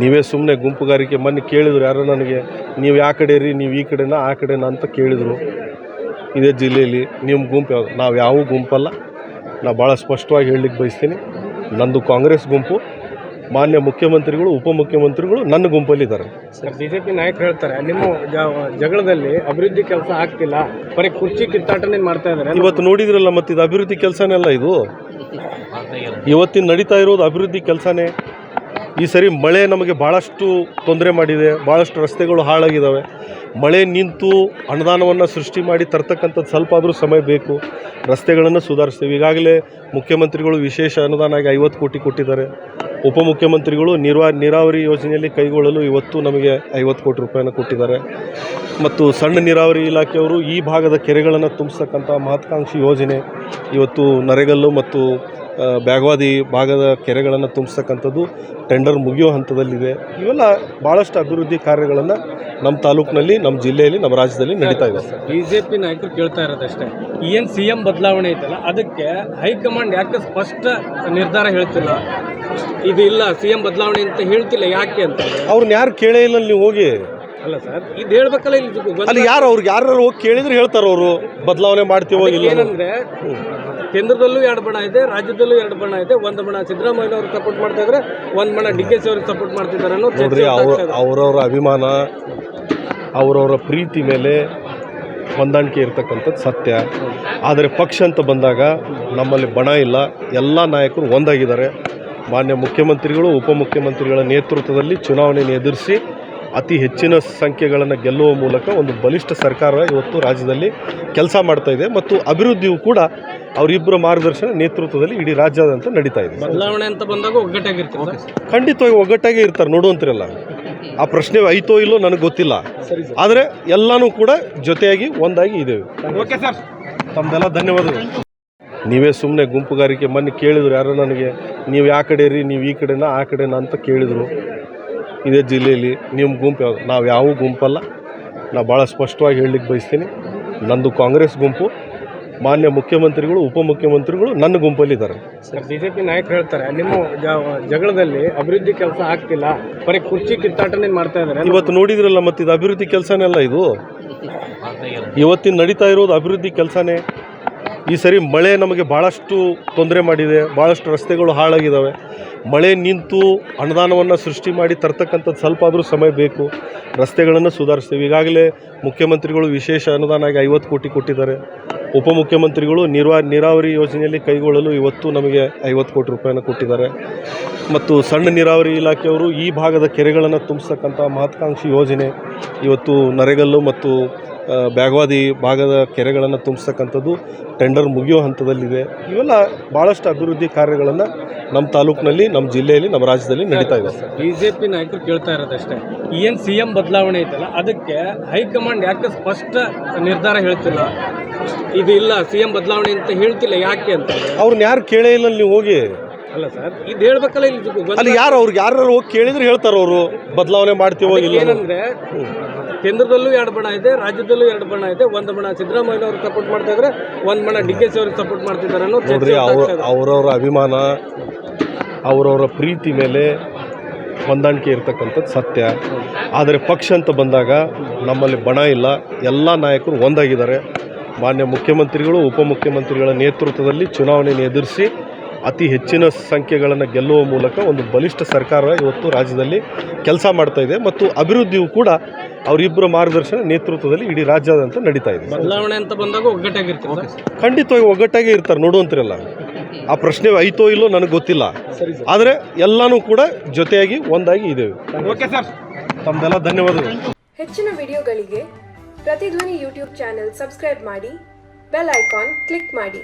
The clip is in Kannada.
ನೀವೇ ಸುಮ್ಮನೆ ಗುಂಪುಗಾರಿಕೆ ಮೊನ್ನೆ ಕೇಳಿದ್ರು ಯಾರೋ ನನಗೆ ನೀವು ಯಾವ ಕಡೆ ರೀ ನೀವು ಈ ಕಡೆನಾ ಆ ಕಡೆನಾ ಅಂತ ಕೇಳಿದರು. ಇದೇ ಜಿಲ್ಲೆಯಲ್ಲಿ ನಿಮ್ಮ ಗುಂಪು ಯಾವುದು? ನಾವು ಯಾವ ಗುಂಪಲ್ಲ. ನಾವು ಭಾಳ ಸ್ಪಷ್ಟವಾಗಿ ಹೇಳಲಿಕ್ಕೆ ಬಯಸ್ತೀನಿ. ನಂದು ಕಾಂಗ್ರೆಸ್ ಗುಂಪು ಮಾನ್ಯ ಮುಖ್ಯಮಂತ್ರಿಗಳು ಉಪಮುಖ್ಯಮಂತ್ರಿಗಳು ನನ್ನ ಗುಂಪಲ್ಲಿದ್ದಾರೆ. ಸರ್ ಬಿಜೆಪಿ ನಾಯಕರು ಹೇಳ್ತಾರೆ ನಿಮ್ಮ ಜಗಳದಲ್ಲಿ ಅಭಿವೃದ್ಧಿ ಕೆಲಸ ಆಗ್ತಿಲ್ಲ ಬರೀ ಕುರ್ಚಿ ಕಿತ್ತಾಟನೆ ಮಾಡ್ತಾ ಇದ್ದಾರೆ ಇವತ್ತು ನೋಡಿದ್ರಲ್ಲ ಮತ್ತು ಇದು ಅಭಿವೃದ್ಧಿ ಕೆಲಸನೇ ಅಲ್ಲ ಇದು? ಇವತ್ತಿನ ನಡೀತಾ ಇರೋದು ಅಭಿವೃದ್ಧಿ ಕೆಲಸನೇ. ಈ ಸರಿ ಮಳೆ ನಮಗೆ ಭಾಳಷ್ಟು ತೊಂದರೆ ಮಾಡಿದೆ ಭಾಳಷ್ಟು ರಸ್ತೆಗಳು ಹಾಳಾಗಿದ್ದಾವೆ ಮಳೆ ನಿಂತು ಅನುದಾನವನ್ನು ಸೃಷ್ಟಿ ಮಾಡಿ ತರ್ತಕ್ಕಂಥದ್ದು ಸ್ವಲ್ಪ ಆದರೂ ಸಮಯ ಬೇಕು. ರಸ್ತೆಗಳನ್ನು ಸುಧಾರಿಸ್ತೀವಿ. ಈಗಾಗಲೇ ಮುಖ್ಯಮಂತ್ರಿಗಳು ವಿಶೇಷ ಅನುದಾನ ಆಗಿ ಐವತ್ತು ಕೋಟಿ ಕೊಟ್ಟಿದ್ದಾರೆ. ಉಪಮುಖ್ಯಮಂತ್ರಿಗಳು ನಿರ್ವಾ, ನೀರಾವರಿ ಯೋಜನೆಯಲ್ಲಿ ಕೈಗೊಳ್ಳಲು ಇವತ್ತು ನಮಗೆ ಐವತ್ತು ಕೋಟಿ ರೂಪಾಯಿನ ಕೊಟ್ಟಿದ್ದಾರೆ. ಮತ್ತು ಸಣ್ಣ ನೀರಾವರಿ ಇಲಾಖೆಯವರು ಈ ಭಾಗದ ಕೆರೆಗಳನ್ನು ತುಂಬಿಸ್ತಕ್ಕಂಥ ಮಹತ್ವಾಕಾಂಕ್ಷಿ ಯೋಜನೆ ಇವತ್ತು ನರೆಗಲ್ಲು ಮತ್ತು ಬ್ಯಾಗವಾದಿ ಭಾಗದ ಕೆರೆಗಳನ್ನು ತುಂಬಿಸ್ತಕ್ಕಂಥದ್ದು ಟೆಂಡರ್ ಮುಗಿಯೋ ಹಂತದಲ್ಲಿದೆ. ಇವೆಲ್ಲ ಭಾಳಷ್ಟು ಅಭಿವೃದ್ಧಿ ಕಾರ್ಯಗಳನ್ನು ನಮ್ಮ ತಾಲೂಕಿನಲ್ಲಿ ನಮ್ಮ ಜಿಲ್ಲೆಯಲ್ಲಿ ನಮ್ಮ ರಾಜ್ಯದಲ್ಲಿ ನಡೀತಾ ಇದೆ. ಬಿಜೆಪಿ ನಾಯಕರು ಕೇಳ್ತಾ ಇರೋದಷ್ಟೇ ಏನು ಸಿ ಎಂ ಬದಲಾವಣೆ ಐತಲ್ಲ ಅದಕ್ಕೆ ಹೈಕಮಾಂಡ್ ಯಾಕೆ ಸ್ಪಷ್ಟ ನಿರ್ಧಾರ ಹೇಳ್ತಿಲ್ಲ. ಇದು ಇಲ್ಲ ಸಿ ಎಂ ಬದಲಾವಣೆ ಅಂತ ಹೇಳ್ತಿಲ್ಲ ಯಾಕೆ ಅಂತ. ಅವ್ರನ್ನ ಯಾರು ಕೇಳೇ ಇಲ್ಲ ನೀವು ಹೋಗಿ. ಅಲ್ಲ ಸರ್ ಇದು ಹೇಳ್ಬೇಕಲ್ಲ ಇಲ್ಲಿ ಅಲ್ಲಿ ಯಾರು ಅವ್ರಿಗೆ ಯಾರು ಹೋಗಿ ಕೇಳಿದ್ರೆ ಹೇಳ್ತಾರೆ ಅವರು? ಬದಲಾವಣೆ ಮಾಡ್ತೀವೋ ಇಲ್ಲ ಏನಂದ್ರೆ ಕೇಂದ್ರದಲ್ಲೂ ಎರಡು ಬಣ ಇದೆ ರಾಜ್ಯದಲ್ಲೂ ಎರಡು ಬಣ ಇದೆ. ಒಂದು ಬಣ ಸಿದ್ದರಾಮಯ್ಯ ಅವ್ರಿಗೆ ಸಪೋರ್ಟ್ ಮಾಡ್ತಾ ಇದ್ರೆ ಒಂದ್ ಬಣ ಡಿ ಕೆ ಸಿ ಅವ್ರಿಗೆ ಸಪೋರ್ಟ್ ಮಾಡ್ತಿದ್ದಾರೆ ಅನ್ನೋ ನೋಡ್ರಿ ಅವರವರ ಅಭಿಮಾನ ಅವರವರ ಪ್ರೀತಿ ಮೇಲೆ ಹೊಂದಾಣಿಕೆ ಇರ್ತಕ್ಕಂಥದ್ದು ಸತ್ಯ. ಆದರೆ ಪಕ್ಷ ಅಂತ ಬಂದಾಗ ನಮ್ಮಲ್ಲಿ ಬಣ ಇಲ್ಲ. ಎಲ್ಲ ನಾಯಕರು ಒಂದಾಗಿದ್ದಾರೆ. ಮಾನ್ಯ ಮುಖ್ಯಮಂತ್ರಿಗಳು ಉಪಮುಖ್ಯಮಂತ್ರಿಗಳ ನೇತೃತ್ವದಲ್ಲಿ ಚುನಾವಣೆಯನ್ನು ಎದುರಿಸಿ ಅತಿ ಹೆಚ್ಚಿನ ಸಂಖ್ಯೆಗಳನ್ನು ಗೆಲ್ಲುವ ಮೂಲಕ ಒಂದು ಬಲಿಷ್ಠ ಸರ್ಕಾರ ಇವತ್ತು ರಾಜ್ಯದಲ್ಲಿ ಕೆಲಸ ಮಾಡ್ತಾ ಇದೆ ಮತ್ತು ಅಭಿವೃದ್ಧಿಯು ಕೂಡ ಅವರಿಬ್ಬರ ಮಾರ್ಗದರ್ಶನ ನೇತೃತ್ವದಲ್ಲಿ ಇಡೀ ರಾಜ್ಯಾದ್ಯಂತ ನಡೀತಾ ಇದೆ. ಬದಲಾವಣೆ ಅಂತ ಬಂದಾಗ ಒಗ್ಗಟ್ಟಾಗಿರ್ತಾರೆ ಖಂಡಿತವಾಗಿ ಒಗ್ಗಟ್ಟಾಗಿ ಇರ್ತಾರೆ ನೋಡುವಂತಿರಲ್ಲ. ಆ ಪ್ರಶ್ನೆ ಐತೋ ಇಲ್ಲೋ ನನಗೆ ಗೊತ್ತಿಲ್ಲ. ಆದರೆ ಎಲ್ಲನೂ ಕೂಡ ಜೊತೆಯಾಗಿ ಒಂದಾಗಿ ಇದ್ದೇವೆ. Okay sir. ತಮ್ಮದೆಲ್ಲ ಧನ್ಯವಾದಗಳು. ನೀವೇ ಸುಮ್ಮನೆ ಗುಂಪುಗಾರಿಕೆ ಮೊನ್ನೆ ಕೇಳಿದ್ರು ಯಾರೋ ನನಗೆ ನೀವು ಯಾವ ಕಡೆ ರೀ ನೀವು ಈ ಕಡೆನಾ ಆ ಕಡೆನಾ ಅಂತ ಕೇಳಿದರು. ಇದೇ ಜಿಲ್ಲೆಯಲ್ಲಿ ನಿಮ್ಮ ಗುಂಪು ಯಾವುದು? ನಾವು ಯಾವ ಗುಂಪಲ್ಲ. ನಾವು ಭಾಳ ಸ್ಪಷ್ಟವಾಗಿ ಹೇಳಲಿಕ್ಕೆ ಬಯಸ್ತೀನಿ. ನಂದು ಕಾಂಗ್ರೆಸ್ ಗುಂಪು ಮಾನ್ಯ ಮುಖ್ಯಮಂತ್ರಿಗಳು ಉಪಮುಖ್ಯಮಂತ್ರಿಗಳು ನನ್ನ ಗುಂಪಲ್ಲಿದ್ದಾರೆ. ಸರ್ ಬಿಜೆಪಿ ನಾಯಕರು ಹೇಳ್ತಾರೆ ನಿಮ್ಮ ಜಗಳದಲ್ಲಿ ಅಭಿವೃದ್ಧಿ ಕೆಲಸ ಆಗ್ತಿಲ್ಲ. ಬರೀ ಕುರ್ಚಿ ಕಿತ್ತಾಟನೆ ಮಾಡ್ತಾ ಇದ್ದಾರೆ ಇವತ್ತು ನೋಡಿದ್ರಲ್ಲ ಮತ್ತು ಇದು ಅಭಿವೃದ್ಧಿ ಕೆಲಸನೇ ಅಲ್ಲ ಇದು? ಇವತ್ತಿನ ನಡೀತಾ ಇರೋದು ಅಭಿವೃದ್ಧಿ ಕೆಲಸನೇ. ಈ ಸರಿ ಮಳೆ ನಮಗೆ ಭಾಳಷ್ಟು ತೊಂದರೆ ಮಾಡಿದೆ ಭಾಳಷ್ಟು ರಸ್ತೆಗಳು ಹಾಳಾಗಿದ್ದಾವೆ ಮಳೆ ನಿಂತು ಅನುದಾನವನ್ನು ಸೃಷ್ಟಿ ಮಾಡಿ ತರ್ತಕ್ಕಂಥದ್ದು ಸ್ವಲ್ಪ ಆದರೂ ಸಮಯ ಬೇಕು. ರಸ್ತೆಗಳನ್ನು ಸುಧಾರಿಸ್ತೀವಿ. ಈಗಾಗಲೇ ಮುಖ್ಯಮಂತ್ರಿಗಳು ವಿಶೇಷ ಅನುದಾನ ಆಗಿ ಐವತ್ತು ಕೋಟಿ ಕೊಟ್ಟಿದ್ದಾರೆ. ಉಪಮುಖ್ಯಮಂತ್ರಿಗಳು ನಿರ್ವಾ, ನೀರಾವರಿ ಯೋಜನೆಯಲ್ಲಿ ಕೈಗೊಳ್ಳಲು ಇವತ್ತು ನಮಗೆ ಐವತ್ತು ಕೋಟಿ ರೂಪಾಯಿನ ಕೊಟ್ಟಿದ್ದಾರೆ. ಮತ್ತು ಸಣ್ಣ ನೀರಾವರಿ ಇಲಾಖೆಯವರು ಈ ಭಾಗದ ಕೆರೆಗಳನ್ನು ತುಂಬಿಸ್ತಕ್ಕಂಥ ಮಹತ್ವಾಕಾಂಕ್ಷಿ ಯೋಜನೆ ಇವತ್ತು ನರೆಗಲ್ಲು ಮತ್ತು ಬ್ಯಾಗವಾದಿ ಭಾಗದ ಕೆರೆಗಳನ್ನು ತುಂಬಿಸ್ತಕ್ಕಂಥದ್ದು ಟೆಂಡರ್ ಮುಗಿಯೋ ಹಂತದಲ್ಲಿದೆ. ಇವೆಲ್ಲ ಭಾಳಷ್ಟು ಅಭಿವೃದ್ಧಿ ಕಾರ್ಯಗಳನ್ನು ನಮ್ಮ ತಾಲೂಕಿನಲ್ಲಿ ನಮ್ಮ ಜಿಲ್ಲೆಯಲ್ಲಿ ನಮ್ಮ ರಾಜ್ಯದಲ್ಲಿ ನಡೀತಾ ಇದೆ. ಬಿಜೆಪಿ ನಾಯಕರು ಕೇಳ್ತಾ ಇರೋದಷ್ಟೇ ಏನು ಸಿ ಎಂ ಬದಲಾವಣೆ ಐತಲ್ಲ ಅದಕ್ಕೆ ಹೈಕಮಾಂಡ್ ಯಾಕೆ ಸ್ಪಷ್ಟ ನಿರ್ಧಾರ ಹೇಳ್ತಿಲ್ಲ. ಇದು ಇಲ್ಲ ಸಿ ಎಂ ಬದಲಾವಣೆ ಅಂತ ಹೇಳ್ತಿಲ್ಲ ಯಾಕೆ ಅಂತ. ಅವ್ರನ್ನ ಯಾರು ಕೇಳೇ ಇಲ್ಲ ನೀವು ಹೋಗಿ. ಅಲ್ಲ ಸರ್ ಇದು ಹೇಳ್ಬೇಕಲ್ಲ ಇಲ್ಲಿ. ಅಲ್ಲಿ ಯಾರು ಅವ್ರಿಗೆ ಯಾರು ಹೋಗಿ ಕೇಳಿದ್ರೆ ಹೇಳ್ತಾರೆ ಅವರು ಬದಲಾವಣೆ ಮಾಡ್ತೀವೋ ಇಲ್ಲ ಏನಂದ್ರೆ ಕೇಂದ್ರದಲ್ಲೂ ಎರಡು ಬಣ ಇದೆ ರಾಜ್ಯದಲ್ಲೂ ಎರಡು ಬಣ ಇದೆ. ಒಂದು ಬಣ ಸಿದ್ದರಾಮಯ್ಯ ಅವ್ರಿಗೆ ಸಪೋರ್ಟ್ ಮಾಡ್ತಾ ಇದ್ರೆ ಒಂದು ಬಣ ಡಿ ಕೆ ಸಿ ಅವ್ರಿಗೆ ಸಪೋರ್ಟ್ ಮಾಡ್ತಿದ್ದಾರೆ ಅನ್ನೋ ನೋಡ್ರಿ ಅವರವರ ಅಭಿಮಾನ ಅವರವರ ಪ್ರೀತಿ ಮೇಲೆ ಹೊಂದಾಣಿಕೆ ಇರ್ತಕ್ಕಂಥದ್ದು ಸತ್ಯ. ಆದರೆ ಪಕ್ಷ ಅಂತ ಬಂದಾಗ ನಮ್ಮಲ್ಲಿ ಬಣ ಇಲ್ಲ. ಎಲ್ಲ ನಾಯಕರು ಒಂದಾಗಿದ್ದಾರೆ. ಮಾನ್ಯ ಮುಖ್ಯಮಂತ್ರಿಗಳು ಉಪಮುಖ್ಯಮಂತ್ರಿಗಳ ನೇತೃತ್ವದಲ್ಲಿ ಚುನಾವಣೆಯನ್ನು ಎದುರಿಸಿ ಅತಿ ಹೆಚ್ಚಿನ ಸಂಖ್ಯೆಗಳನ್ನು ಗೆಲ್ಲುವ ಮೂಲಕ ಒಂದು ಬಲಿಷ್ಠ ಸರ್ಕಾರ ಇವತ್ತು ರಾಜ್ಯದಲ್ಲಿ ಕೆಲಸ ಮಾಡ್ತಾ ಇದೆ ಮತ್ತು ಅಭಿವೃದ್ಧಿಯು ಕೂಡ ಅವರಿಬ್ಬರ ಮಾರ್ಗದರ್ಶನ ನೇತೃತ್ವದಲ್ಲಿ ಇಡೀ ರಾಜ್ಯಾದ್ಯಂತ ನಡೀತಾ ಇದೆ. ಬದಲಾವಣೆ ಅಂತ ಬಂದಾಗ ಒಗ್ಗಟ್ಟಾಗಿರ್ತಾರೆ ಖಂಡಿತವಾಗಿ ಒಗ್ಗಟ್ಟಾಗಿ ಇರ್ತಾರೆ ನೋಡುವಂತಿರಲ್ಲ. ಆ ಪ್ರಶ್ನೆ ಐತೋ ಇಲ್ಲೋ ನನಗೆ ಗೊತ್ತಿಲ್ಲ. ಆದರೆ ಎಲ್ಲನೂ ಕೂಡ ಜೊತೆಯಾಗಿ ಒಂದಾಗಿ ಇದ್ದೇವೆ. Okay sir. ತಮ್ಮದೆಲ್ಲ ಧನ್ಯವಾದಗಳು. ಹೆಚ್ಚಿನ ವಿಡಿಯೋಗಳಿಗೆ ಪ್ರತಿಧ್ವನಿ ಯೂಟ್ಯೂಬ್ ಚಾನೆಲ್ ಸಬ್ಸ್ಕ್ರೈಬ್ ಮಾಡಿ ಬೆಲ್ ಐಕಾನ್ ಕ್ಲಿಕ್ ಮಾಡಿ.